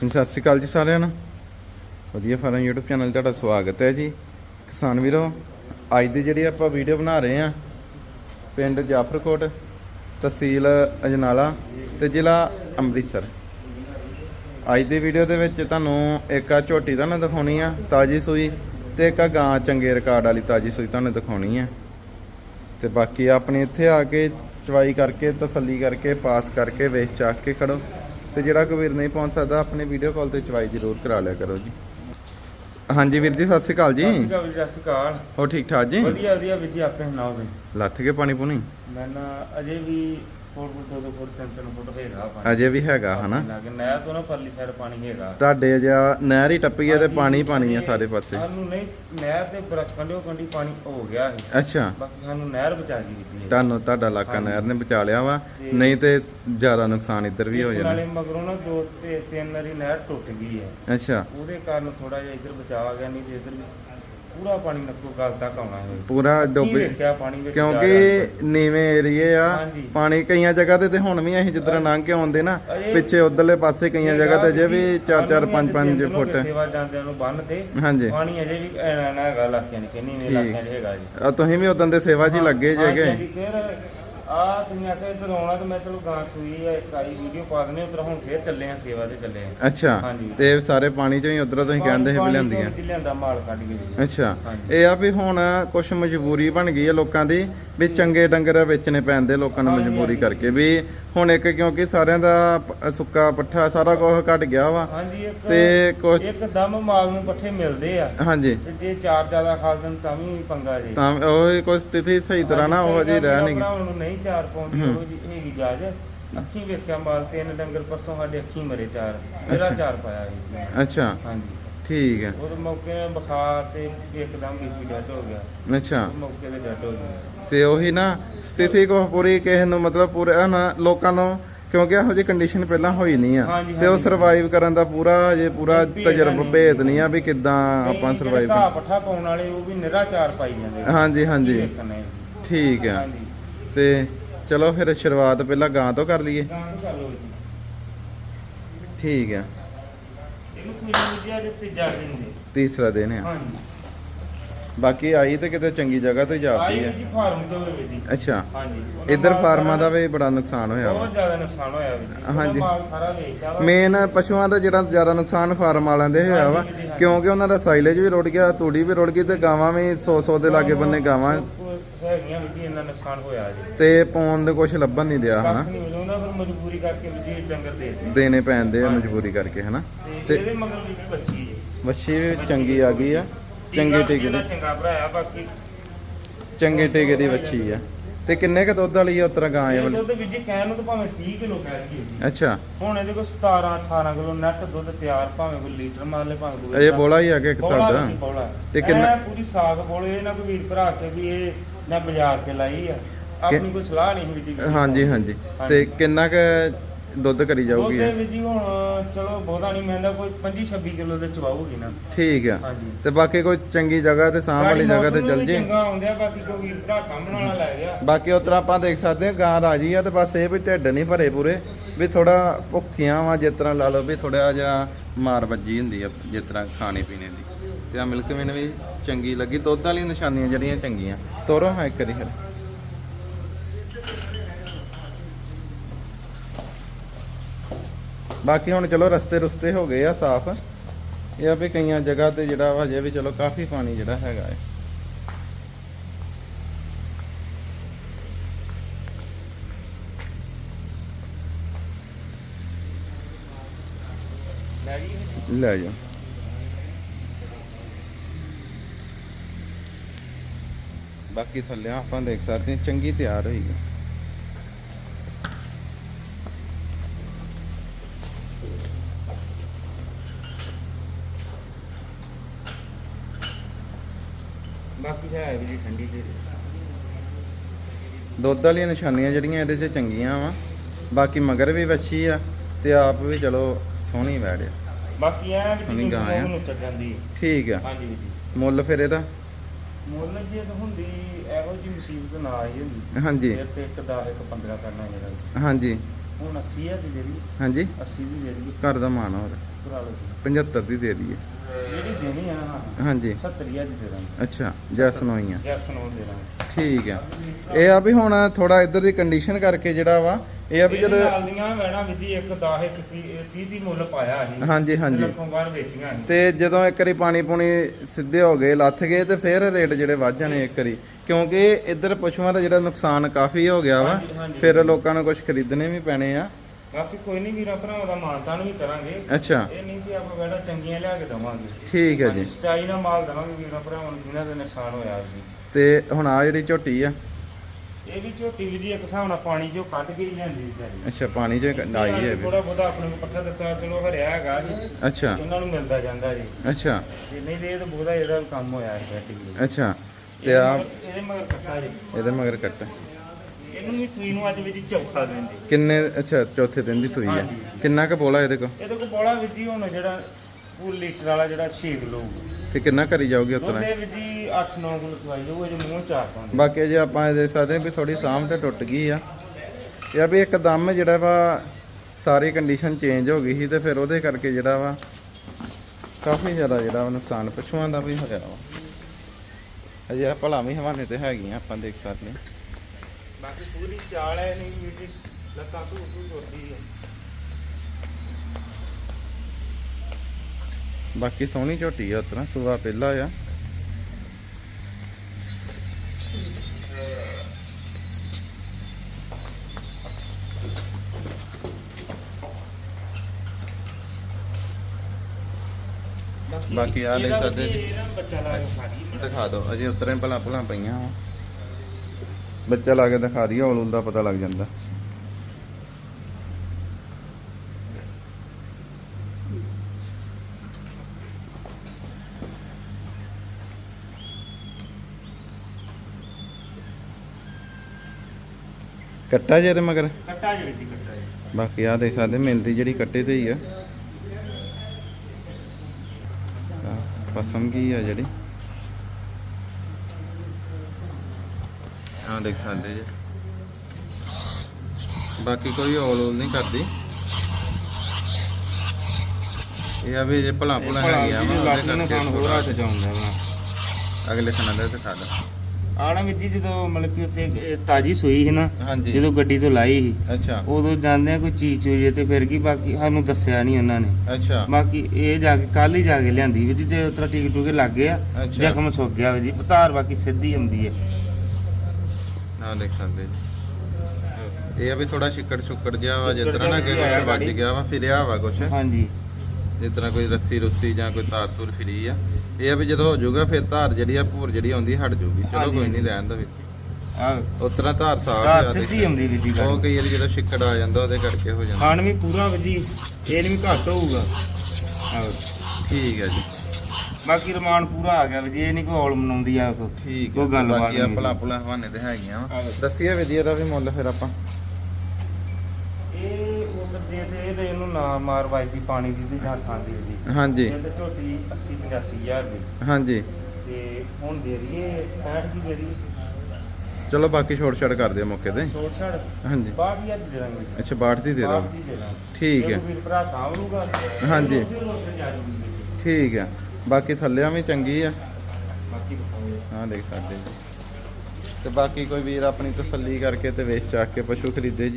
ਸਤਿ ਸ਼੍ਰੀ ਅਕਾਲ ਜੀ ਸਾਰਿਆਂ ਨੂੰ। ਵਧੀਆ ਫਾਰਮ YouTube ਚੈਨਲ ਤੁਹਾਡਾ ਸਵਾਗਤ ਹੈ ਜੀ। ਕਿਸਾਨ ਵੀਰੋ, ਅੱਜ ਦੀ ਜਿਹੜੀ ਆਪਾਂ ਵੀਡੀਓ ਬਣਾ ਰਹੇ ਆ ਪਿੰਡ ਜਾਫਰਕੋਟ, ਤਹਿਸੀਲ ਅਜਨਾਲਾ ਤੇ ਜ਼ਿਲ੍ਹਾ ਅੰਮ੍ਰਿਤਸਰ। ਅੱਜ ਦੀ ਵੀਡੀਓ ਦੇ ਵਿੱਚ ਤੁਹਾਨੂੰ ਇੱਕ ਆ ਝੋਟੀ ਤੁਹਾਨੂੰ ਦਿਖਾਉਣੀ ਆ, ਤਾਜੀ ਸੂਈ ਤੇ ਇੱਕ ਆ ਗਾਂ ਚੰਗੇ ਰਿਕਾਰਡ ਵਾਲੀ ਤਾਜੀ ਸੂਈ ਤੁਹਾਨੂੰ ਦਿਖਾਉਣੀ ਆ। ਤੇ ਬਾਕੀ ਆਪਣੇ ਇੱਥੇ ਆ ਕੇ ਚਵਾਈ ਕਰਕੇ, ਤਸੱਲੀ ਕਰਕੇ, ਪਾਸ ਕਰਕੇ ਵੇਚ ਚਾਕ ਕੇ ਖੜੋ। ਤੇ ਜਿਹੜਾ ਕੋਈ ਵੀਰ ਨਹੀਂ ਪਹੁੰਚ ਸਕਦਾ ਆਪਣੇ ਵੀਡੀਓ ਕਾਲ ਤੇ ਚਵਾਈ ਜ਼ਰੂਰ ਕਰਾ ਲਿਆ ਕਰੋ ਜੀ। ਹਾਂਜੀ ਵੀਰ ਜੀ ਸਤਿ ਸ਼੍ਰੀ ਅਕਾਲ ਜੀ। ਸਤਿ ਸ਼੍ਰੀ ਅਕਾਲ ਹੋ ਠੀਕ ਠਾਕ ਜੀ? ਵਧੀਆ ਵਧੀਆ ਵੀਰ ਜੀ ਆਪੇ ਸੁਣਾਓ ਵੀ ਲੱਥ ਕੇ ਪਾਣੀ ਪੂਣੀ ਮੈਂ ਨਾ ਅਜੇ ਵੀ ਫੁੱਟ ਫੁੱਟ ਦੋ ਦੋ ਫੁੱਟ ਤਿੰਨ ਤਿੰਨ ਫੁੱਟ ਹੈਗਾ ਪਾਣੀ। ਅਜੇ ਵੀ ਹੈਗਾ ਹਨਾ? ਲਾਗੇ ਨਹਿਰ ਤੋਂ ਨਾ ਪਰਲੀ ਸਾਈਡ ਪਾਣੀ ਹੈਗਾ। ਤੁਹਾਡੇ ਜਿਹਾ ਨਹਿਰ ਹੀ ਟੱਪੀ ਹੈ ਤੇ ਪਾਣੀ ਪਾਣੀ ਆ ਸਾਰੇ ਪਾਸੇ? ਸਾਨੂੰ ਨਹੀਂ ਨਹਿਰ ਉੱਪਰ ਕੰਢਿਓ ਕੰਢੀ ਪਾਣੀ ਹੋ ਗਿਆ ਸੀ। ਅੱਛਾ। ਬਾਕੀ ਸਾਨੂੰ ਨਹਿਰ ਬਚਾ ਗਈ ਜੀ ਤੁਹਾਨੂੰ ਤੁਹਾਡਾ ਇਲਾਕਾ। ਨਹਿਰ ਨੇ ਬਚਾ ਲਿਆ ਵਾ ਤੇ- ਨਹੀਂ ਤੇ ਜ਼ਿਆਦਾ ਨੁਕਸਾਨ ਇੱਧਰ ਵੀ ਹੋ ਜਾਣਾ। ਨਾਲੇ ਮਗਰੋਂ ਨਾ ਦੋ ਤੇ ਤਿੰਨ ਵਾਰੀ ਨਹਿਰ ਟੁੱਟ ਗਈ ਹੈ। ਅੱਛਾ। ਉਹਦੇ ਕਾਰਨ ਥੋੜਾ ਜਿਹਾ ਇੱਧਰ ਬਚਾ ਆ ਗਿਆ ਨਹੀਂ ਤੇ ਇੱਧਰ ਵੀ ਪੂਰਾ ਪਾਣੀ ਨੱਕੋ ਗੱਲ ਤੱਕ ਆਉਣਾ ਹੈ ਪੂਰਾ ਕੀ ਡੁੱਬ ਵੇਖਿਆ ਪਾਣੀ ਵਿੱਚ ਜਾ ਕਿਉਂਕਿ ਨੀਵੇਂ ਏਰੀਏ ਆ ਹਾਂਜੀ। ਪਾਣੀ ਕਈਆਂ ਜਗ੍ਹਾ ਤੇ ਤੇ ਹੁਣ ਵੀ ਅਸੀਂ ਜਿੱਧਰ ਲੰਘ ਕੇ ਆਉਂਦੇ ਨਾ ਅਜੇ- ਪਿੱਛੇ ਉਧਰਲੇ ਪਾਸੇ ਕਈਆਂ ਜਗ੍ਹਾ ਤੇ ਅਜੇ ਵੀ 4-4 5-5 ਫੁੱਟ। ਸੇਵਾ ਜਾਂਦਿਆਂ ਨੂੰ ਬੰਨ ਤੇ ਹਾਂਜੀ। ਪਾਣੀ ਅਜੇ ਵੀ ਐਨਾ ਨਾ ਹੈਗਾ ਇਲਾਕਿਆਂ 'ਚ ਕਿੰਨੀ ਠੀਕ। ਇਲਾਕਿਆਂ 'ਚ ਹੈਗਾ ਜੀ। ਆ ਤੁਸੀਂ ਵੀ ਉਦੋਂ ਦੇ ਸੇਵਾ ਹੀ ਲੱਗੇ ਜੇਗੇ ਫਿਰ ਆ ਤੁਸੀਂ ਆਖਿਆ ਇੱਧਰ ਆਉਣਾ ਤੇ ਮੈਂ ਚਲੋ ਗਾਂ ਸੂਈ ਹੈ ਕਾਈ ਵੀਡੀਓ ਪਾ ਦਨੇ ਉਧਰ ਹੁਣ ਫੇਰ ਚੱਲੇ ਆ ਸੇਵਾ ਤੇ ਚੱਲੇ ਆ ਅੱਛਾ ਹਾਂਜੀ। ਤੇ ਸਾਰੇ ਪਾਣੀ 'ਚੋਂ ਹੀ ਉਧਰੋਂ ਤੁਸੀਂ ਕਹਿੰਦੇ ਸੀ ਵੀ ਲਿਆਂਦੀਆਂ। ਲਿਆਂਦਾ ਮਾਲ ਕੱਢ ਕੇ ਜੀ ਅੱਛਾ ਹਾਂਜੀ। ਇਹ ਆ ਵੀ ਹੁਣ ਕੁਝ ਮਜਬੂਰੀ ਬਣ ਗਈ ਹੈ ਲੋਕਾਂ ਦੀ ਵੀ ਚੰਗੇ ਡੰਗਰ ਵੇਚਣੇ ਪੈਂਦੇ ਲੋਕਾਂ ਨੂੰ ਹਾਂਜੀ, ਮਜਬੂਰੀ ਹਾਂਜੀ। ਕਰਕੇ। ਵੀ ਹੁਣ ਇੱਕ ਕਿਉਂਕਿ ਸਾਰਿਆਂ ਦਾ ਪ- ਸੁੱਕਾ ਪੱਠਾ ਸਾਰਾ ਕੁਝ ਘਟ ਗਿਆ ਵਾ ਹਾਂਜੀ ਇੱਕ ਤੇ ਕੁਛ- ਇੱਕ ਦਮ ਮਾਲ ਨੂੰ ਪੱਠੇ ਮਿਲਦੇ ਆ। ਹਾਂਜੀ। ਤੇ ਜੇ ਚਾਰ ਜ਼ਿਆਦਾ ਖਾ ਦੇਣ ਤਾਂ ਵੀ ਪੰਗਾ ਜੀ। ਤਾਂ ਉਹ ਕੋਈ ਸਥਿਤੀ ਸਹੀ ਤਰ੍ਹਾਂ ਨਾ ਉਹ ਜੀ ਰਹਿ ਨਹੀਂ ਭਰਾਵਾਂ ਨੂੰ ਨਹੀਂ ਚਾਰ ਪਾਉਂਦੀ ਹੂੰ। ਉਹ ਜੀ ਹੈਗੀ ਜਾਜ। ਅੱਖੀ ਵੇਖਿਆ ਮਾਲ ਤਿੰਨ ਡੰਗਰ ਪਰਸੋਂ ਸਾਡੇ ਅੱਖੀ ਮਰੇ ਚਾਰ। ਮੇਰਾ। ਚਾਰ ਪਾਇਆ ਜੀ ਅੱਛਾ। ਹਾਂਜੀ। ਠੀਕ ਹੈ। ਉਹ ਮੌਕੇ ਤੇ ਬੁਖਾਰ ਤੇ ਇੱਕਦਮ ਬੀਪੀ ਡੈਡ ਹੋ ਗਿਆ। ਅੱਛਾ। ਮੌਕੇ ਤੇ ਡੈਡ ਹੋ ਗਿਆ। ਤੇ ਉਹੀ ਨਾ ਸਥਿਤੀ ਕੋ ਪੂਰੀ ਕਿਸੇ ਨੂੰ ਮਤਲਬ ਪੂਰਾ ਨਾ ਲੋਕਾਂ ਨੂੰ ਕਿਉਂਕਿ ਇਹੋ ਜਿਹੀ ਕੰਡੀਸ਼ਨ ਪਹਿਲਾਂ ਹੋਈ ਨਹੀਂ ਆ। ਤੇ ਉਹ। ਸਰਵਾਈਵ ਕਰਨ ਦਾ ਪੂਰਾ ਜੇ ਪੂਰਾ ਤਜਰਬਾ। ਭੇਦ ਨਹੀਂ ਆ ਵੀ ਕਿਦਾਂ ਆਪਾਂ ਸਰਵਾਈਵ ਘਾਹ ਪੱਠਾ ਪਾਉਣ ਵਾਲੇ ਉਹ ਵੀ ਨਿਰਾ ਚਾਰ ਪਾਈ ਜਾਂਦੇ। ਹਾਂਜੀ ਹਾਂਜੀ। ਠੀਕ ਆ ਹਾਂਜੀ। ਤੇ ਚਲੋ ਫਿਰ ਸ਼ੁਰੂਆਤ ਪਹਿਲਾਂ ਗਾਂ ਤੋਂ ਕਰ ਲਈਏ। ਗਾਂ ਤੋਂ ਕਰ ਲਓ ਜੀ। ਠੀਕ ਆ। ਇਹਨੂੰ ਸੂਈ ਨੂੰ ਜੀ ਅੱਜ ਤੀਜਾ ਦਿਨ ਦੇ। ਤੀਸਰਾ ਦਿਨ ਆ। ਹਾਂਜੀ। ਬਾਕੀ ਆਈ ਤੇ ਕਿਤੇ ਚੰਗੀ ਜਗ੍ਹਾ ਤੋਂ ਆਈ ਵੀ ਆ। ਜੀ ਫਾਰਮ ਤੋਂ ਹੋਵੇ ਜੀ। ਅੱਛਾ। ਹਾਂਜੀ। ਇੱਧਰ ਮਾਲ ਫਾਰਮਾਂ ਦਾ ਵੀ ਬੜਾ ਨੁਕਸਾਨ ਹੋਇਆ ਵਾ। ਬਹੁਤ ਜ਼ਿਆਦਾ ਨੁਕਸਾਨ ਹੋਇਆ ਵੀ ਜੀ। ਹਾਂਜੀ। ਉਹਦਾ ਮਾਲ ਸਾਰਾ ਵੇਚਦਾ ਵਾ। ਮੇਨ ਪਸ਼ੂਆਂ ਦਾ ਜਿਹੜਾ ਜ਼ਿਆਦਾ ਨੁਕਸਾਨ ਫਾਰਮ ਵਾਲਿਆਂ ਦੇ ਹੋਇਆ ਵਾ। ਕਿਉਂਕਿ ਉਹਨਾਂ ਦਾ ਸਾਈਲੇਜ ਵੀ ਰੁੜ ਗਿਆ ਤੂੜੀ ਵੀ ਰੁੜ ਗਈ ਤੇ ਗਾਵਾਂ ਵੀ 100 100 ਦੇ ਲਾਗੇ ਬੰਨੇ ਗਾਵਾਂ ਹੈਗੀਆਂ ਵੀ ਜੀ ਇੰਨਾ ਨੁਕਸਾਨ ਹੋਇਆ ਜੀ। ਤੇ ਪਾਉਣ ਦੇ ਕੁਝ ਲੱਭਣ ਨਹੀਂ ਦਿਆ ਹਨਾ? ਕੱਖ ਨਹੀਂ ਮਿਲਦਾ ਫਿਰ ਮਜਬੂਰੀ ਕਰਕੇ ਵੀ ਜੀ ਡੰਗਰ ਦੇ ਦਿੱਤੇ। ਦੇਣੇ ਪੈਂਦੇ ਆ। ਮਜਬੂਰੀ ਕਰਕੇ ਹਨਾ? ਤੇ ਤੇ ਇਹਦੇ ਮਗਰ ਵੀ ਬੱਚੀ ਜੀ। ਵੱਛੀ ਵੀ ਚੰਗੀ ਆ ਗਈ ਆ। ਚੰਗੇ ਟਿਕੇ ਦੀ। ਚੰਗਾ ਭਰਾਇਆ ਬਾਕੀ ਚੰਗੇ ਟਿਕੇ ਦੀ ਵੱਛੀ ਆ। ਤੇ ਕਿੰਨੇ ਕ ਦੁੱਧ ਵਾਲੀ ਆ ਉਤਰਾ ਗਾਂ ਇਹ ਇਹ ਵਾਲੀ? ਦੁੱਧ ਵੀ ਜੀ ਕਹਿਣ ਨੂੰ ਤਾਂ ਭਾਵੇਂ 30 ਕਿਲੋ ਕਹਿ ਦਈਏ ਜੀ। ਅੱਛਾ। ਹੁਣ ਇਹਦੇ ਕੋਲ 17 18 ਕਿਲੋ ਨੈਟ ਦੁੱਧ ਤਿਆਰ ਭਾਵੇਂ ਕੋਈ ਲੀਟਰ ਮਾਰ ਲੈ ਭਾਵੇਂ ਕੋਈ ਅਜੇ ਬੋਲਾ ਹੀ ਆ ਇੱਕ ਹਿਸਾਬ ਦਾ ਤੇ ਤੇ ਕਿੰਨਾ- ਕਿੰਨਾ ਪੂਰੀ ਸਾਗ ਬੋਲੇ ਇਹ ਨਾ ਕੋਈ ਵੀਰ ਭਰਾ ਕੇ ਵੀ ਇਹ ਨਾ ਬਾਜ਼ਾਰ ਤੇ ਲਾਈ ਆ। ਆਪਣੀ ਕੋਈ ਸਲਾਹ ਨਹੀਂ ਵੀ ਜੀ। ਹਾਂਜੀ ਹਾਂਜੀ। ਤੇ। ਕਿੰਨਾ ਕ ਦੁੱਧ ਕਰੀ ਜਾਊਗੀ। ਉਹਦੇ ਇਹ? ਵਿੱਚ ਜੀ ਹੁਣ ਚਲੋ ਬਹੁਤਾ ਨਹੀਂ ਮਹਿੰਦਾ ਕੋਈ 25 26 ਕਿਲੋ ਦੇ ਚਵਾਊਗੀ ਨਾ। ਠੀਕ ਆ। ਹਾਂਜੀ। ਤੇ ਬਾਕੀ ਕੋਈ ਚੰਗੀ ਜਗ੍ਹਾ ਤੇ ਸਾਂਭ ਵਾਲੀ ਜਗ੍ਹਾ ਤੇ ਚੱਲ ਜੇ। ਚੰਗਾ ਆਉਂਦਿਆ ਬਾਕੀ ਕੋਈ ਵੀਰ ਭਰਾ ਸਾਹਮਣ ਵਾਲਾ ਲੈ ਗਿਆ। ਬਾਕੀ ਉਤਰਾ ਆਪਾਂ ਦੇਖ ਸਕਦੇ ਹਾਂ ਗਾਂ ਰਾਜੀ ਆ ਤੇ ਬਸ ਇਹ ਵੀ ਢਿੱਡ ਨਹੀਂ ਭਰੇ ਪੂਰੇ। ਵੀ ਥੋੜਾ ਭੁੱਖੀਆਂ ਵਾ ਜਿਸ ਤਰ੍ਹਾਂ ਲਾ ਲਓ ਵੀ ਥੋੜਾ ਜਿਹਾ ਮਾਰ ਵੱਜੀ ਹੁੰਦੀ ਆ ਜਿਸ ਤਰ੍ਹਾਂ ਖਾਣੇ ਪੀਣੇ ਦੀ। ਤੇ ਆ ਮਿਲਕ ਮੈਨ ਵੀ ਚੰਗੀ ਲੱਗੀ ਦੁੱਧ ਵਾਲੀ ਨਿਸ਼ਾਨੀਆਂ ਜਿਹੜੀਆਂ ਚੰਗੀਆਂ। ਤੋਰੋ ਹਾਂ ਇੱਕ ਵਾਰੀ ਫਿਰ। ਬਾਕੀ ਹੁਣ ਚਲੋ ਰਸਤੇ ਰੁਸਤੇ ਹੋ ਗਏ ਆ ਸਾਫ਼। ਇਹ ਆ ਵੀ ਕਈਆਂ ਜਗ੍ਹਾ ਤੇ ਜਿਹੜਾ ਵਾ ਹਜੇ ਵੀ ਚਲੋ ਕਾਫੀ ਪਾਣੀ ਜਿਹੜਾ ਹੈਗਾ ਹੈ। ਲੈ ਜਾ ਬਾਕੀ ਥੱਲੇ ਆਪਾਂ ਦੇਖ ਸਕਦੇ ਹਾਂ, ਚੰਗੀ ਤਿਆਰ ਹੋਈ ਹੈ। ਬਾਕੀ ਹੈ ਵੀ ਜੀ ਠੰਡੀ ਦੇ ਦੁੱਧ ਵਾਲੀਆਂ ਨਿਸ਼ਾਨੀਆਂ ਜਿਹੜੀਆਂ ਇਹਦੇ 'ਚ ਚੰਗੀਆਂ ਵਾ। ਬਾਕੀ ਮਗਰ ਵੀ ਵੱਛੀ ਆ ਤੇ ਆਪ ਵੀ ਚਲੋ ਸੋਹਣੀ ਵੈੜ ਆ। ਬਾਕੀ ਐ ਵੀ ਹੁਣੀ ਜੀ ਗਾਂ ਆ। ਨੂੰ ਹੈ। ਠੀਕ ਆ। ਹਾਂਜੀ ਜੀ। ਮੁੱਲ ਫਿਰ ਇਹਦਾ? ਮੁੱਲ ਜੀ ਤਾਂ ਹੁੰਦੀ ਇਹੋ ਜੀ ਮੁਸੀਬਤ ਨਾ ਆਈ ਹੁੰਦੀ। ਹਾਂਜੀ। ਫਿਰ ਤੇ ਇੱਕ 10 ਇੱਕ 15 ਕਰਨਾ ਜਿਹੜਾ ਹਾਂਜੀ। ਹੁਣ 80 ਹੈ ਤੇ ਜਿਹੜੀ। ਹਾਂਜੀ। 80 ਦੀ ਜਿਹੜੀ। ਘਰ ਦਾ ਮਾਨ ਹੋਰ ਕਰਾ ਲਓ ਜੀ। 75 ਦੀ ਦੇ ਦਈਏ। ਜਿਹੜੀ ਦੇਣੀ ਆ ਹਾਂ ਹਾਂਜੀ। 70000 ਦੀ ਦੇ ਦਾਂਗੇ। ਅੱਛਾ ਜੈਸ ਨੋਈ ਆ ਜੈਕਸਨ ਉਹ ਦੇ ਦਾਂਗੇ। ਠੀਕ ਆ। ਇਹ ਆ ਵੀ ਹੁਣ ਥੋੜਾ ਇੱਧਰ ਦੀ ਕੰਡੀਸ਼ਨ ਕਰਕੇ ਜਿਹੜਾ ਵਾ ਇਹ ਆ ਵੀ ਜਦੋਂ ਨਾਲ ਦੀਆਂ ਵੈਣਾ ਵਿਧੀ ਇੱਕ 10 ਇੱਕ 30 ਦੀ ਮੁੱਲ ਪਾਇਆ ਸੀ। ਹਾਂਜੀ ਹਾਂਜੀ। ਲੱਖੋਂ ਬਾਹਰ ਵੇਚੀਆਂ ਸੀ। ਤੇ ਜਦੋਂ ਇੱਕ ਵਾਰੀ ਪਾਣੀ ਪੂਣੀ ਸਿੱਧੇ ਹੋ ਗਏ ਲੱਥ ਗਏ ਤੇ ਫਿਰ ਰੇਟ ਜਿਹੜੇ ਵੱਧ ਜਾਣੇ ਇੱਕ ਵਾਰੀ। ਕਿਉਂਕਿ ਇੱਧਰ ਪਸ਼ੂਆਂ ਦਾ ਜਿਹੜਾ ਨੁਕਸਾਨ ਕਾਫੀ ਹੋ ਗਿਆ ਵਾ। ਫਿਰ ਲੋਕਾਂ ਨੂੰ ਕੁਝ ਖਰੀਦਣੇ ਵੀ ਪੈਣੇ ਆ। ਬਾਕੀ ਕੋਈ ਨਹੀਂ ਵੀਰਾਂ ਭਰਾਵਾਂ ਦਾ ਮਾਨਤਾਨ ਵੀ ਕਰਾਂਗੇ। ਅੱਛਾ। ਇਹ ਨਹੀਂ ਕਿ ਆਪਾਂ ਵੈੜਾ ਚੰਗੀਆਂ ਲਿਆ ਕੇ ਦਵਾਂਗੇ। ਠੀਕ ਹੈ ਜੀ। ਸਟਾਈ ਨਾਲ ਮਾਲ ਦਵਾਂਗੇ ਵੀਰਾਂ ਭਰਾਵਾਂ ਨੂੰ ਜਿਨ੍ਹਾਂ ਦਾ ਨੁਕਸਾਨ ਹੋਇਆ ਜੀ ਤੇ ਹੁਣ ਆ ਜਿਹੜੀ ਝੋਟੀ ਆ? ਇਹ ਵੀ ਝੋਟੀ ਵੀ ਜੀ ਇੱਕ ਹਿਸਾਬ ਨਾਲ ਪਾਣੀ ਚੋਂ ਕੱਢ ਕੇ ਹੀ ਲਿਆਂਦੀ ਵਿਚਾਰੀ ਅੱਛਾ ਪਾਣੀ 'ਚ ਆਈ ਹੈ ਵੀ। ਥੋੜਾ ਬਹੁਤਾ ਆਪਣੇ ਕੋਲ ਪੱਠਾ ਦਿੱਤਾ ਚਲੋ ਹਰਿਆ ਹੈਗਾ ਜੀ। ਅੱਛਾ। ਇਹਨਾਂ ਨੂੰ ਮਿਲਦਾ ਜਾਂਦਾ ਜੀ। ਅੱਛਾ। ਜੇ ਨਹੀਂ ਇਹ ਤਾਂ ਬਹੁਤਾ ਇਹਦਾ ਕੰਮ ਹੋਇਆ ਹੈ ਬੈਠੀ ਅੱਛਾ। ਤੇ ਆ ਇਹਦੇ ਮਗਰ ਕੱਟਾ ਜੀ। ਇਹਦੇ ਮਗਰ ਕੱਟ। ਇਹਨੂੰ ਵੀ ਸੂਈ ਨੂੰ ਅੱਜ ਵੀ ਜੀ ਚੌਥਾ ਦਿਨ ਜੀ। ਕਿੰਨੇ ਅੱਛਾ ਚੌਥੇ ਦਿਨ ਦੀ ਸੂਈ ਹਾਂਜੀ। ਕਿੰਨਾ ਕੁ ਬੋਲਾ ਇਹਦੇ ਕੋ ਇਹਦੇ ਕੋਲ ਬੋਲਾ ਵੀ ਜੀ ਹੁਣ ਜਿਹੜਾ ਪੂਰ ਲੀਟਰ ਵਾਲਾ ਜਿਹੜਾ ਛੇਕ ਲਊਗਾ। ਤੇ ਕਿੰਨਾ ਕਰੀ ਜਾਊਗੀ ਦੁੱਧ ਉਤਰਾ ਦੇ ਵਿੱਚ ਜੀ 8-9 ਕਿਲੋ ਚਵਾਈ ਜਾਊਗਾ ਜੇ ਮੂੰਹ ਚਾਰ ਪਾਉਂਦੇ ਬਾਕੀ ਜੇ ਆਪਾਂ ਇਹ ਦੇਖ ਸਕਦੇ ਹਾਂ ਵੀ ਥੋੜੀ ਸਾਂਭ ਤੇ ਟੁੱਟ ਗਈ ਆ। ਇਹ ਆ ਵੀ ਇੱਕਦਮ ਜਿਹੜਾ ਵਾ ਸਾਰੀ ਕੰਡੀਸ਼ਨ ਚੇਂਜ ਹੋ ਗਈ ਸੀ ਤੇ ਫਿਰ ਉਹਦੇ ਕਰਕੇ ਜਿਹੜਾ ਵਾ ਕਾਫੀ ਜ਼ਿਆਦਾ ਜਿਹੜਾ ਵਾ ਨੁਕਸਾਨ ਪਸ਼ੂਆਂ ਦਾ ਵੀ ਹੋਇਆ ਵਾ। ਅਜੇ ਆ ਭਲਾ ਵੀ ਹਵਾਨੇ ਤੇ ਹੈਗੀਆਂ ਆਪਾਂ ਦੇਖ ਸਕਦੇ ਹਾਂ। ਬਾਕੀ ਪੂਰੀ ਚਾਲ ਹੈ ਨਹੀਂ ਵੀ ਜੀ। ਲੱਤਾਂ ਧੂ ਧੂ ਤੁਰਦੀ ਹੈ। ਬਾਕੀ ਸੋਹਣੀ ਝੋਟੀ ਆ ਉਤਰਾ ਸੂਆ ਪਹਿਲਾ ਆ। ਬਾਕੀ ਸਕਦੇ ਬੱਚਾ ਲਾ ਖਾਣੀ ਦਿਖਾ ਦਿਓ ਅਜੇ ਉਤਰੇ ਭਲਾ ਭਲਾ ਪਈਆਂ ਵਾ। ਬੱਚਾ ਲਾ ਕੇ ਦਿਖਾ ਦਈਏ ਔਲੂਲ ਦਾ ਪਤਾ ਲੱਗ ਜਾਂਦਾ। ਕੱਟਾ ਜੇ ਇਹਦੇ ਮਗਰ? ਕੱਟਾ ਜਿਹੜੀ ਦੀ ਕੱਟਾ ਜੀ। ਬਾਕੀ ਆ ਦੇਖ ਸਕਦੇ ਮਿਲਦੀ ਜਿਹੜੀ ਕੱਟੇ ਤੇ ਹੀ ਆ। ਪਸਮ ਕੀ ਆ ਜਿਹੜੀ? ਆ ਦੇਖ ਸਕਦੇ ਜੀ। ਬਾਕੀ ਕੋਈ ਔਲ ਔਲ ਨਹੀਂ ਕਰਦੀ। ਇਹ ਆ ਵੀ ਜੇ ਭਲਾ ਭੁਲਾ ਹੈਗੀ ਆ ਲੱਤ ਨੂੰ ਖਾਣ ਹੋਰ ਹੱਥ ਜਾਉਂਦਾ ਵਾ। ਅਗਲੇ ਸਨਾਂ ਦੇ ਦਿਖਾ ਦੋ ਆਣਾ ਵੀ ਜੀ ਜਦੋਂ ਮਤਲਬ ਕਿ ਉੱਥੇ ਤਾਜੀ ਸੂਈ ਸੀ ਨਾ ਜਦੋਂ ਗੱਡੀ ਤੋਂ ਲਾਈ ਸੀ ਅੱਛਾ। ਉਦੋਂ ਜਾਂਦੇ ਆ ਕੋਈ ਚੀਜ਼ ਚੋਈਏ ਤੇ ਫਿਰ ਕੀ ਬਾਕੀ ਸਾਨੂੰ ਦੱਸਿਆ ਨਹੀਂ ਉਹਨਾਂ ਨੇ। ਅੱਛਾ। ਬਾਕੀ ਇਹ ਜਾ ਕੇ ਕੱਲ ਹੀ ਜਾ ਕੇ ਲਿਆਂਦੀ ਵੀ ਜੀ ਉਤਰਾ ਟਿਕ ਟੁਕੇ ਲੱਗ ਗਿਆ। ਜ਼ਖਮ ਸੁੱਕ ਗਿਆ ਵੀ ਜੀ ਧਾਰ ਬਾਕੀ ਸਿੱਧੀ ਆਉਂਦੀ ਹੈ। ਨਾ ਦੇਖ ਸਕਦੇ ਜੀ। ਇਹ ਆ ਵੀ ਥੋੜਾ ਛਿੱਕੜ ਛੁੱਕੜ ਜਿਹਾ ਵਾ ਜਿਸ ਤਰ੍ਹਾਂ ਨਾ ਕੁਛ ਵੱਜ। ਗਿਆ ਵਾ ਫਿਰਿਆ ਵਾ ਕੁਛ। ਹਾਂਜੀ। ਜਿਸ ਤਰ੍ਹਾਂ ਕੋਈ ਰੱਸੀ ਰੁੱਸੀ ਜਾਂ ਕੋਈ ਤਾਰ ਤੂਰ ਫਿਰੀ ਆ। ਇਹ ਆ ਵੀ ਜਦੋਂ ਹੋ ਜਾਊਗਾ ਫਿਰ ਧਾਰ ਜਿਹੜੀ ਆ ਭੂਰ ਜਿਹੜੀ ਆਉਂਦੀ ਹਟ ਜਾਊਗੀ। ਚਲੋ। ਕੋਈ ਨਹੀਂ ਰਹਿਣ ਦਾ ਵੀ ਆ ਉਸ ਤਰ੍ਹਾਂ ਧਾਰ ਧਾਰ ਆ ਸਿੱਧੀ ਆਉਂਦੀ ਵੀ ਜੀ ਉਹ। ਕਈ ਵਾਰੀ ਜਿਹੜਾ ਛਿੱਕੜ ਆ ਜਾਂਦਾ ਉਹਦੇ ਕਰਕੇ ਹੋ ਜਾਂਦਾ। ਖਾਣ ਵੀ ਪੂਰਾ ਵੀ ਜੀ ਇਹ ਨਹੀਂ ਘੱਟ ਹੋਊਗਾ। ਠੀਕ ਹੈ ਜੀ। ਬਾਕੀ ਰਮਾਨ ਪੂਰਾ ਆ ਗਿਆ ਵੀ ਜੀ ਨਹੀਂ ਕੋਈ ਔਲ ਮਨਾਉਂਦੀ ਆ ਕੋਈ ਠੀਕ ਕੋਈ ਗੱਲਬਾਤ ਬਾਕੀ ਆ ਨਹੀਂ। ਭਲਾ ਭਲਾ ਹਵਾਨੇ ਤੇ ਹੈਗੀਆਂ ਵਾ। ਆਹੋ। ਦੱਸੀਏ ਇਹਦਾ ਵੀ ਮੁੱਲ ਫਿਰ ਆਪਾਂ। ਇਹ ਉਹ ਦੇ ਦੇ ਇਹਦੇ ਇਹਨੂੰ ਨਾ ਮਾਰ ਵਾਈਪੀ ਪਾਣੀ ਦੀ ਤੇ ਜਾਂ ਖਾਂਦੀ ਜੀ। ਹਾਂਜੀ। ਇਹ ਤੇ ਝੋਟੀ 80 85000 ਦੀ। ਹਾਂਜੀ। ਤੇ ਹੁਣ ਦੇ ਦਈਏ 65 ਦੀ ਦੇ ਦਈਏ। ਚਲੋ ਬਾਕੀ ਛੋੜ ਛੜ ਕਰ ਦਿਓ ਮੌਕੇ ਤੇ। ਛੋੜ ਛੜ ਹਾਂਜੀ। 62000 ਦੀ ਦੇ ਦਾਂਗੇ ਅੱਛਾ 62 ਦੀ ਦੇ ਦਿਓ। 62 ਦੀ ਦੇ ਦਾਂਗੇ ਠੀਕ ਇਹ ਹੈ। ਕੋਈ ਵੀਰ ਭਰਾ ਸਾਂਭ ਲੂਗਾ ਹਾਂਜੀ। ਫਿਰ ਉੱਥੇ ਜਾ ਜੂਗੀ। ਠੀਕ ਹੈ। ਬਾਕੀ ਥੱਲਿਆਂ ਵੀ ਚੰਗੀ ਆ। ਬਾਕੀ ਦਿਖਾਉਂਗੇ ਹਾਂ ਦੇਖ ਸਕਦੇ ਜੀ। ਤੇ ਬਾਕੀ ਕੋਈ ਵੀਰ ਆਪਣੀ ਤਸੱਲੀ ਕਰਕੇ ਤੇ ਵੇਚ ਚੱਕ ਕੇ ਪਸ਼ੂ ਖਰੀਦੇ ਜੀ।